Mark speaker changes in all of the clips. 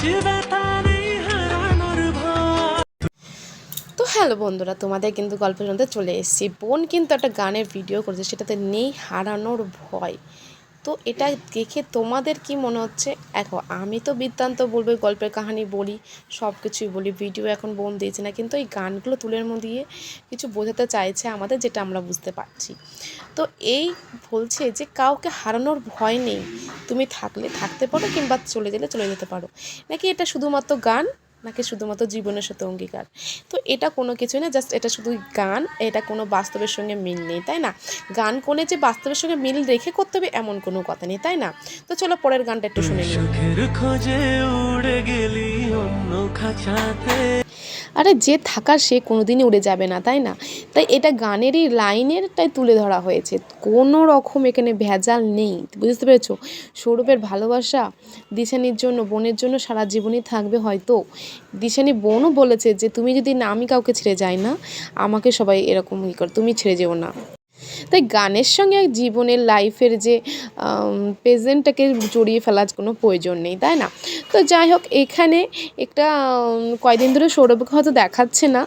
Speaker 1: তো হ্যালো বন্ধুরা, তোমাদের কিন্তু গল্প শুনতে চলে এসেছি। বোন কিন্তু একটা গানের ভিডিও করেছে, সেটাতে নেই হারানোর ভয়। তো এটা দেখে তোমাদের কি মনে হচ্ছে? দেখো, আমি তো বৃত্তান্ত বলব, গল্পের কাহিনী বলি সব কিছুই বলি, ভিডিও এখন বোন দিয়েছে না, কিন্তু এই গানগুলো তুলের মধ্যে দিয়ে কিছু বোঝাতে চাইছে আমাদের, যেটা আমরা বুঝতে পারছি। তো এই বলছে যে, কাউকে হারানোর ভয় নেই। তুমি থাকলে থাকতে পারো কিংবা চলে গেলে চলে যেতে পারো। নাকি এটা শুধুমাত্র গান? নাকি শুধুমাত্র জীবনের সাথে অঙ্গীকার? তো এটা কোনো কিছুই না জাস্ট এটা শুধু গান, এটা কোনো বাস্তবের সঙ্গে মিল নেই, তাই না? গান কোনে যে বাস্তবের সঙ্গে মিল রেখে করতে হবে এমন কোনো কথা নেই, তাই না? তো চলো পরের গানটা একটু শুনে নিই।
Speaker 2: উড়ে
Speaker 1: আরে যে থাকা সে কোনো দিনই উড়ে যাবে না, তাই না? তাই এটা গানেরই লাইনেরটাই তুলে ধরা হয়েছে। কোনো রকম এখানে ভেজাল নেই, বুঝতে পেরেছ? সৌরভের ভালোবাসা দিশানির জন্য, বোনের জন্য সারা জীবনই থাকবে হয়তো। দিশানি বোনও বলেছে যে, তুমি যদি না, আমি কাউকে ছেড়ে যাই না, আমাকে সবাই এরকম ই করে, তুমি ছেড়ে যেও না। তাই গানের সঙ্গে জীবনের লাইফের যে প্রেজেন্টটাকে জড়িয়ে ফেলার কোনো প্রয়োজন নেই, তাই না? তো যাই হোক, এখানে একটা কয়দিন ধরে সৌরভকে হয়তো দেখাচ্ছে না।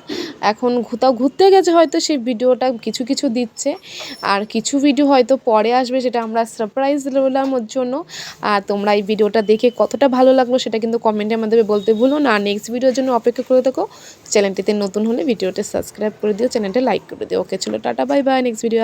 Speaker 1: এখন কোথাও ঘুরতে গেছে হয়তো সেই ভিডিওটা, কিছু কিছু দিচ্ছে। আর কিছু ভিডিও হয়তো পরে আসবে, সেটা আমরা সারপ্রাইজ দিলাম ওর জন্য। আর তোমরা এই ভিডিওটা দেখে কতটা ভালো লাগল, সেটা কিন্তু কমেন্টের মাধ্যমে বলতে ভুলো না। নেক্সট ভিডিওর জন্য অপেক্ষা করে থাকো। চ্যানেলটিতে নতুন হলে ভিডিওটা সাবস্ক্রাইব করে দিও, চ্যানেলটা লাইক করে দিও। ওকে চলো, tata bye bye next video